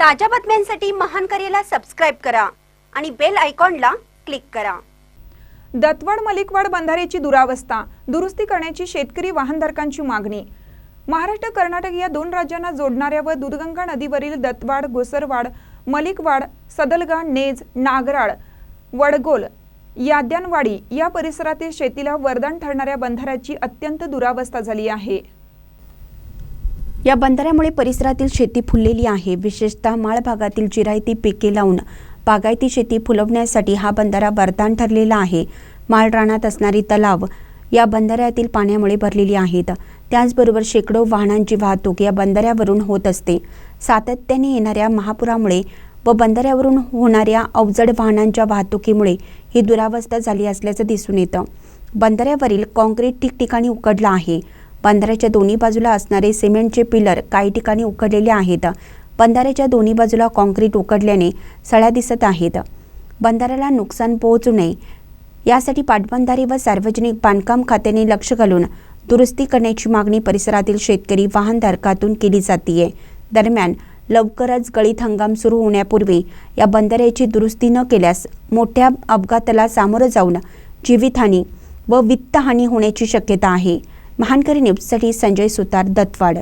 ताज्या बातम्यांसाठी महान करेला सबस्क्राईब करा आणि बेल आयकॉनला क्लिक करा. दत्तवाड मलिकवाड बंधाऱ्याची दुरावस्था दुरुस्ती करण्याची शेतकरी वाहनधारकांची मागणी. महाराष्ट्र कर्नाटक या दोन राज्यांना जोडणाऱ्या व दुधगंगा नदीवरील दत्तवाड घोसरवाड मलिकवाड सदलगा नेज नागराळ वडगोल याद्यानवाडी या परिसरातील शेतीला वरदान ठरणाऱ्या बंधाऱ्याची अत्यंत दुरावस्था झाली आहे. या बंधाऱ्यामुळे परिसरातील शेती फुललेली आहे. विशेषतः माळ भागातील जिरायती पिके लावून बागायती शेती फुलवण्यासाठी हा बंधारा वरदान ठरलेला आहे. माळ रानात असणारी तलाव या बंधाऱ्यातील पाण्यामुळे भरलेली आहेत. त्याचबरोबर शेकडो वाहनांची वाहतूक या बंधाऱ्यावरून होत असते. सातत्याने येणाऱ्या महापुरामुळे व बंधाऱ्यावरून होणाऱ्या अवजड वाहनांच्या वाहतुकीमुळे ही दुरावस्था झाली असल्याचं दिसून येतं. बंधाऱ्यावरील काँक्रीट ठिकठिकाणी उकडलं आहे. बंधाऱ्याच्या दोन्ही बाजूला असणारे सिमेंटचे पिलर काही ठिकाणी उकडलेले आहेत. बंधाऱ्याच्या दोन्ही बाजूला कॉन्क्रीट उकडल्याने सळ्या दिसत आहेत. बंधाऱ्याला नुकसान पोहोचू नये. यासाठी पाटबंधारे व सार्वजनिक बांधकाम खात्याने लक्ष घालून दुरुस्ती करण्याची मागणी परिसरातील शेतकरी वाहनधारकातून केली जातीये. दरम्यान लवकरच गळीत हंगाम सुरू होण्यापूर्वी या बंधाऱ्याची दुरुस्ती न केल्यास मोठ्या अपघाताला सामोरं जाऊन जीवितहानी व वित्तहानी होण्याची शक्यता आहे. महानकरी न्यूजसाठी संजय सुतार दत्तवाड.